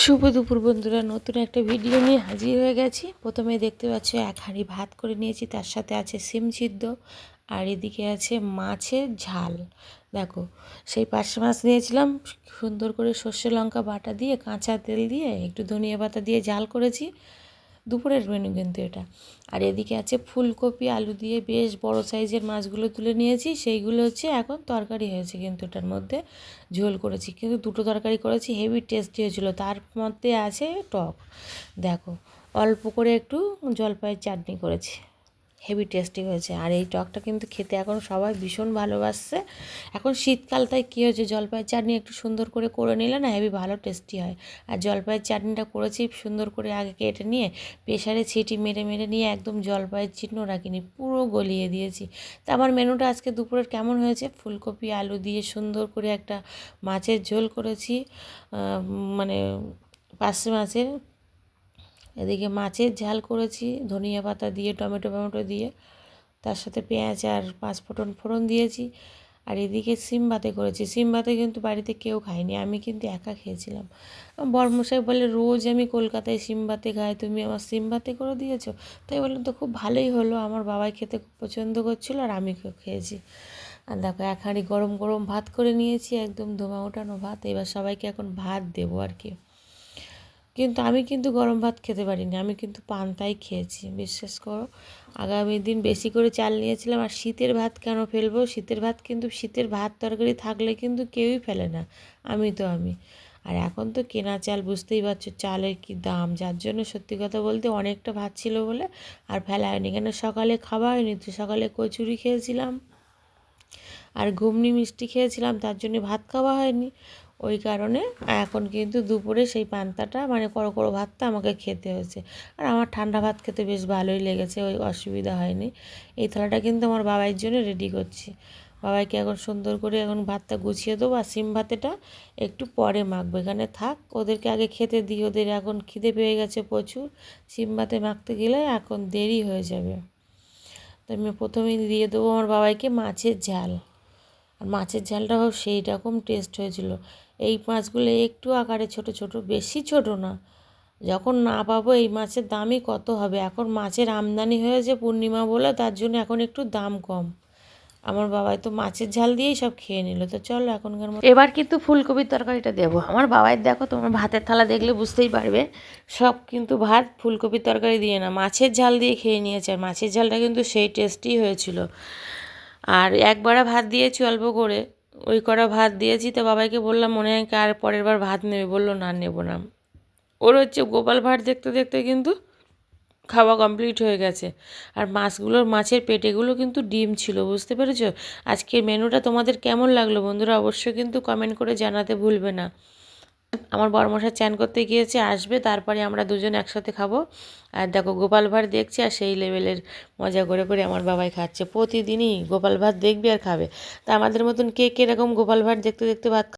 শুভ দুপুর বন্ধুরা, নতুন একটা ভিডিও নিয়ে হাজির হয়ে গেছি। প্রথমে দেখতে পাচ্ছ এক হাঁড়ি ভাত করে নিয়েছি, তার সাথে আছে সিম সিদ্ধ আর এদিকে আছে মাছের ঝাল। দেখো, সেই পার্শে মাছ নিয়েছিলাম, সুন্দর করে সর্ষে লঙ্কা বাটা দিয়ে, কাঁচা তেল দিয়ে, একটু ধনিয়া পাতা দিয়ে জাল করেছি। দুপুরের মেনু কিন্তু এটা। আর এদিকে আছে ফুলকপি, আলু দিয়ে বেশ বড় সাইজের মাছগুলো তুলে নিয়েছি। সেইগুলো হচ্ছে এখন তরকারি হয়েছে কিন্তু এটার মধ্যে। ঝোল করেছি, কিন্তু দুটো তরকারি করেছি হেভি টেস্টি হয়েছিল। তার মধ্যে আছে টক। দেখো, অল্প করে একটু জলপাইয়ের চাটনি করেছি। হেভি টেস্টি হয়েছে। আর এই টকটা কিন্তু খেতে এখন সবাই ভীষণ ভালোবাসছে। এখন শীতকাল তাই কী হয়েছে? জলপাইয়ের চাটনি একটু সুন্দর করে করে নিলে না হেভি ভালো টেস্টি হয়। আর জলপাইয়ের চাটনিটা করেছি সুন্দর করে আগে কেটে নিয়ে প্রেশারে ছিটি মেরে মেরে নিয়ে একদম জলপাইয়ের চিহ্ন রাখিনি, পুরো গলিয়ে দিয়েছি। তা আমার মেনুটা আজকে দুপুরের কেমন হয়েছে? ফুলকপি, আলু দিয়ে সুন্দর করে একটা মাছের ঝোল করেছি। মানে পার্শে মাছের এদিকে মাছের ঝাল করেছি, ধনিয়া পাতা দিয়ে, টমেটো টমেটো দিয়ে। তার সাথে পেঁয়াজ আর পাঁচ ফোটন ফোড়ন দিয়েছি। আর এদিকে সিম ভাতে করেছি। সিম ভাতে কিন্তু বাড়িতে কেউ খায়নি, আমি কিন্তু একা খেয়েছিলাম। বরমশাই বলে, রোজ আমি কলকাতায় সিম ভাতে খাই, তুমি আমার সিম ভাতে করে দিয়েছ? তাই বললাম, তো খুব ভালোই হলো, আমার বাবাই খেতে খুব পছন্দ করছিল আর আমি খেয়েছি। আর দেখো এক হাঁড়ি গরম গরম ভাত করে নিয়েছি, একদম ধোমা ওঠানো ভাত। এবার সবাইকে এখন ভাত দেবো আর কি। কিন্তু আমি কিন্তু গরম ভাত খেতে পারিনি। আমি কিন্তু পান্তাই খেয়েছি। বিশ্বাস করো, আগামী দিন বেশি করে চাল নিয়েছিলাম আর শীতের ভাত কেন ফেলব? শীতের ভাত কিন্তু, শীতের ভাত তরকারি থাকলে কিন্তু কেউই ফেলে না। আমি তো আমি। আর এখন তো কেনা চাল বুঝতেই পারছ, চালের কি দাম? যার জন্য সত্যি কথা বলতে অনেকটা ভাত ছিল বলে আর ফেলা হয়নি। কেন সকালে খাওয়া হয়নি? তো সকালে কচুরি খেয়েছিলাম আর ঘুমনি মিষ্টি খেয়েছিলাম, তার জন্য ভাত খাওয়া হয়নি। ওই কারণে এখন কিন্তু দুপুরে সেই পান্তাটা মানে করো করো ভাতটা আমাকে খেতে হয়েছে। আর আমার ঠান্ডা ভাত খেতে বেশ ভালোই লেগেছে, ওই অসুবিধা হয়নি। এই থালাটা কিন্তু আমার বাবাইয়ের জন্য রেডি করছি। বাবাইকে এখন সুন্দর করে এখন ভাতটা গুছিয়ে দেবো আর সিম ভাতেটা একটু পরে মাখবো। এখানে থাক, ওদেরকে আগে খেতে দিই, ওদের এখন খিদে পেয়ে গেছে প্রচুর। সিম ভাতে মাখতে গেলে এখন দেরি হয়ে যাবে। তো আমি প্রথমেই দিয়ে দেবো আমার বাবাইকে মাছের ঝাল। আর মাছের ঝালটাও সেই রকম টেস্ট হয়েছিল। এই মাছগুলো একটু আকারে ছোট ছোট, বেশি ছোট না। যখন না পাবো এই মাছের দামই কত হবে? এখন মাছের আমদানি হয়েছে পূর্ণিমা বলে, তার জন্য এখন একটু দাম কম। আমার বাবাই তো মাছের ঝাল দিয়েই সব খেয়ে নিল। তো চলো এখনকার মতো এবার কিন্তু ফুলকপির তরকারিটা দেবো। আমার বাবাই দেখো তোমার ভাতের থালা দেখলে বুঝতেই পারবে, সব কিন্তু ভাত, ফুলকপির তরকারি দিয়ে না। মাছের ঝাল দিয়ে খেয়ে নিয়েছে, আর মাছের ঝালটা কিন্তু সেই টেস্টি হয়েছিল। আর একবার ভাত দিয়েছি অল্প করে। ওই কটা ভাত দিয়েছি, তো বাবাইকে বললাম, মনে হয় আর পরের বার ভাত নেবে? বলল, না, নেব না। ওর হচ্ছে গোপাল ভাট দেখতে দেখতে কিন্তু খাওয়া কমপ্লিট হয়ে গেছে। আর মাছগুলোর, মাছের পেটেগুলো কিন্তু ডিম ছিল, বুঝতে পেরেছ? আজকের মেনুটা তোমাদের কেমন লাগল বন্ধুরা, অবশ্যই কিন্তু কমেন্ট করে জানাতে ভুলবে না। আমার বরমশা চ্যান করতে গিয়েছে, আসবে, তারপরে আমরা দুজন একসাথে খাব। আর দেখো, গোপাল ভাঁড় দেখছি আর সেই লেভেলের মজা করে করে আমার বাবাই খাচ্ছে। প্রতিদিনই গোপাল ভাত দেখবে আর খাবে। তা আমাদের মতন কে কীরকম গোপাল ভাঁড় দেখতে দেখতে ভাত